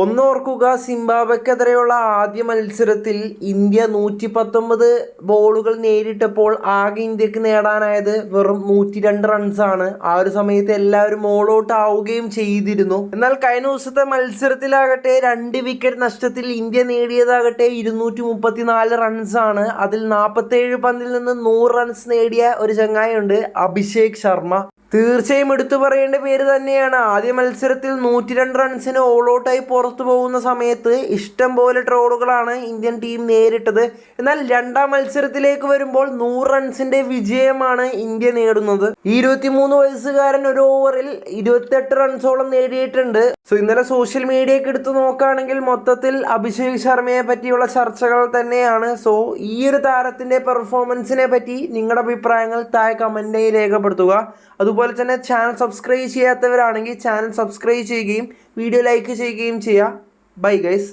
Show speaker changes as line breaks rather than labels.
ഒന്നോർക്കുക സിംബാബ്വെക്കെതിരെയുള്ള ആദ്യ മത്സരത്തിൽ ഇന്ത്യ നൂറ്റി പത്തൊമ്പത് ബോളുകൾ നേരിട്ടപ്പോൾ ആകെ ഇന്ത്യയ്ക്ക് നേടാനായത് വെറും നൂറ്റി രണ്ട് റൺസാണ് ആ ഒരു സമയത്ത് എല്ലാവരും ഓൾ ഔട്ട് ആവുകയും ചെയ്തിരുന്നു. എന്നാൽ കഴിഞ്ഞ ദിവസത്തെ മത്സരത്തിലാകട്ടെ രണ്ട് വിക്കറ്റ് നഷ്ടത്തിൽ ഇന്ത്യ നേടിയതാകട്ടെ ഇരുന്നൂറ്റി മുപ്പത്തി നാല് റൺസാണ് അതിൽ നാൽപ്പത്തേഴ് പന്തിൽ നിന്ന് നൂറ് റൺസ് നേടിയ ഒരു ചങ്ങായുണ്ട് അഭിഷേക് ശർമ്മ. തീർച്ചയായും എടുത്തു പറയേണ്ട പേര് തന്നെയാണ്. ആദ്യ മത്സരത്തിൽ നൂറ്റി രണ്ട് റൺസിന് ഓൾ ഔട്ടായി പുറത്തു പോകുന്ന സമയത്ത് ഇഷ്ടം പോലെ ട്രോളുകളാണ് ഇന്ത്യൻ ടീം നേരിട്ടത്. എന്നാൽ രണ്ടാം മത്സരത്തിലേക്ക് വരുമ്പോൾ നൂറ് റൺസിന്റെ വിജയമാണ് ഇന്ത്യ നേടുന്നത്. ഈ ഇരുപത്തിമൂന്ന് വയസ്സുകാരൻ ഒരു ഓവറിൽ ഇരുപത്തെട്ട് റൺസോളം നേടിയിട്ടുണ്ട്. സോ ഇന്നലെ സോഷ്യൽ മീഡിയക്ക് എടുത്തു നോക്കുകയാണെങ്കിൽ മൊത്തത്തിൽ അഭിഷേക് ശർമ്മയെ പറ്റിയുള്ള ചർച്ചകൾ തന്നെയാണ്. സോ ഈ ഒരു താരത്തിന്റെ പെർഫോമൻസിനെ പറ്റി നിങ്ങളുടെ അഭിപ്രായങ്ങൾ താഴെ കമന്റായി രേഖപ്പെടുത്തുക. അതുപോലെ തന്നെ ചാനൽ സബ്സ്ക്രൈബ് ചെയ്യാത്തവരാണെങ്കിൽ ചാനൽ സബ്സ്ക്രൈബ് ചെയ്യുകയും വീഡിയോ ലൈക്ക് ചെയ്യുകയും ചെയ്യുക ബൈ ഗൈസ്